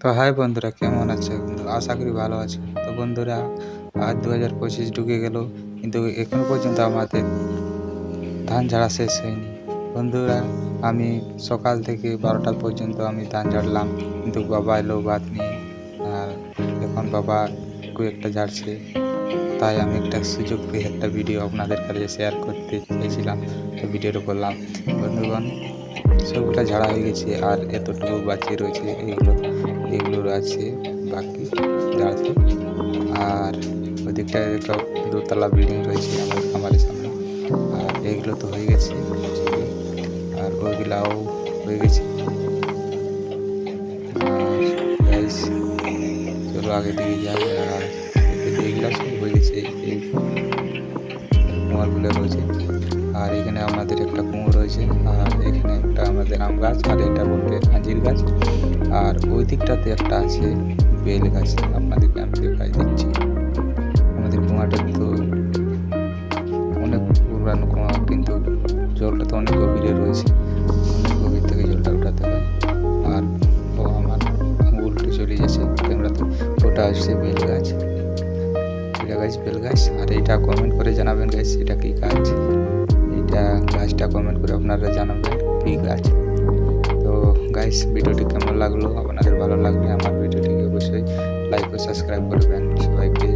তো হাই বন্ধুরা, কেমন আছে? আশা করি ভালো আছে। তো বন্ধুরা, আজ দু হাজার পঁচিশ ঢুকে গেল, কিন্তু এখনও পর্যন্ত আমাদের ধান ঝাড়া শেষ হয়নি। বন্ধুরা, আমি সকাল থেকে বারোটা পর্যন্ত আমি ধান ঝাড়লাম, কিন্তু বাবা এলো বাদ নিয়ে। আর এখন বাবা একটু একটা ঝাড়ছে, তাই আমি একটা সুযোগ পেয়ে একটা ভিডিও আপনাদের কাছে শেয়ার করতে চেয়েছিলাম ভিডিওটা করলাম। বন্ধুগণ সবগুলো ঝাড়া হয়ে গেছে আর এতটুকু বাকি রয়েছে, এইগুলো এগুলো আছে বাকি ঝাড়তে। আর ওদিকটা একটা দোতলা বিল্ডিং রয়েছে আমার খামারের সামনে। আর এইগুলো তো হয়ে গেছে। আর ওইগুলাও হয়ে গেছে। চলো আগে দিকে যাই। আর এইগুলো সব হয়ে গেছে। আর এখানে আমাদের একটা কুমো রয়েছে, আর এখানে একটা আমাদের আম গাছ, আর এটা বলতে আঞ্জির গাছ। আর ওই দিকটাতে একটা আছে বেল গাছ, আপনাদেরকে আমি দেখাই দিচ্ছি। আমাদের কুয়াটা তো অনেক পুরানো কুয়া, কিন্তু জলটা তো অনেক গভীরে রয়েছে। গভীর থেকে জলটা উঠাতে হয়। আর ও আমার উল্টে চলে যাচ্ছে ক্যামেরাতে ওটা হচ্ছে বেল গাছ। এটা গাছ, বেল গাছ, আর এটা কমেন্ট করে জানাবেন গাছ এটা কী গাছ? গাছটা কমেন্ট করে আপনারা জানাবেন। ঠিক আছে। তো গাইস ভিডিওটি কেমন লাগল? আপনাদের ভালো লাগলে আমার ভিডিওটিকে অবশ্যই লাইক ও সাবস্ক্রাইব করবেন। সবাইকে